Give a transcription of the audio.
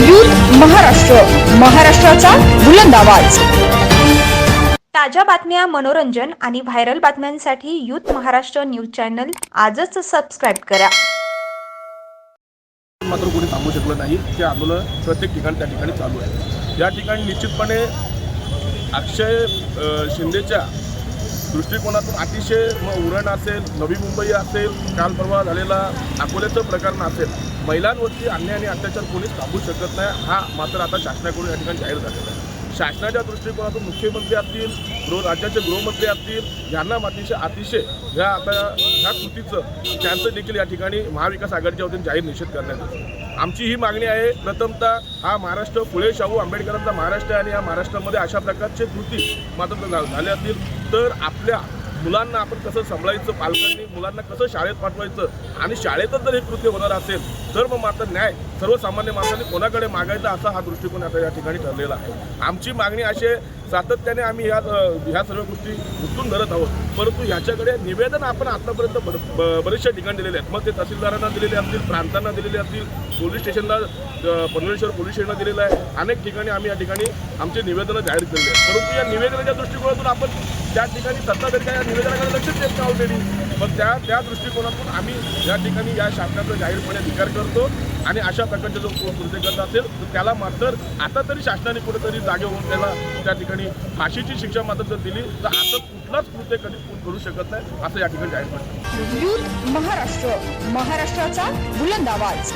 Youth Maharashtra महाराष्ट्राचा बुलंद आवाज. ताज्या बातम्या मनोरंजन आणि व्हायरल बातम्यांसाठी यूथ महाराष्ट्र न्यूज चॅनल आजच सबस्क्राईब करा. मात्र कोणी थांबू शकलं नाही. ते आंदोलन प्रत्येक ठिकाणी त्या ठिकाणी चालू आहे. या ठिकाणी निश्चितपणे अक्षय शिंदेच्या दृष्टिकोनातून अतिशय मग उरण असेल नवी मुंबई असेल काल परवा झालेला अकोल्याचं प्रकरण असेल महिलांवरती अन्याय आणि अत्याचार कोणीच थांबू शकत नाही. हा मात्र आता शासनाकडून या ठिकाणी जाहीर झालेला आहे. शासनाच्या दृष्टिकोनातून मुख्यमंत्री असतील गृह राज्याचे गृहमंत्री असतील यांना अतिशय अतिशय ह्या आता ह्या कृतीचं त्यांचं देखील या ठिकाणी महाविकास आघाडीच्या वतीने जाहीर निषेध करण्यात येतो. आमची ही मागणी आहे प्रथमतः हा महाराष्ट्र फुले शाहू आंबेडकरांचा महाराष्ट्र आहे आणि या महाराष्ट्रामध्ये अशा प्रकारचे कृती मात्र झाले असतील. तर आपल्या मुलांना आपण कसं सांभाळायचं पालकांनी मुलांना कसं शाळेत पाठवायचं आणि शाळेतच जर हे कृत्य होणार असेल तर मग मात्र न्याय सर्वसामान्य माणसाने कोणाकडे मागायचा असा हा दृष्टिकोन आता या ठिकाणी ठरलेला आहे. आमची मागणी अशी आहे, सातत्याने आम्ही ह्या ह्या सर्व गोष्टी उचलून धरत आहोत. परंतु ह्याच्याकडे निवेदन आपण आतापर्यंत ब- बरेचशा ठिकाणी दिलेले आहेत. मग ते तहसीलदारांना दिलेले असतील प्रांतांना दिलेले असतील पोलीस स्टेशनला पनवेश्वर पोलीस स्टेशनला दिलेलं आहे. अनेक ठिकाणी आम्ही या ठिकाणी आमचे निवेदनं जाहीर केलेली आहेत. परंतु या निवेदनाच्या दृष्टिकोनातून आपण त्या ठिकाणी सत्ताधारी काय या निवेदनाकडे लक्षच देत नाही ऑलरेडी मग त्या त्या दृष्टिकोनातून आम्ही या ठिकाणी या शासनाचा जाहीरपणे अधिकार करतो आणि अशा प्रकारचे जो कोण कृत्य करत असेल तर त्याला मात्र आता तरी शासनाने कुठेतरी जागे होऊन त्याला त्या ठिकाणी फाशीची शिक्षा मात्र जर दिली तर आता कुठलाच कृत्य कधी करू शकत नाही असं या ठिकाणी जाहीर करतो. महाराष्ट्र. महाराष्ट्राचा बुलंद आवाज.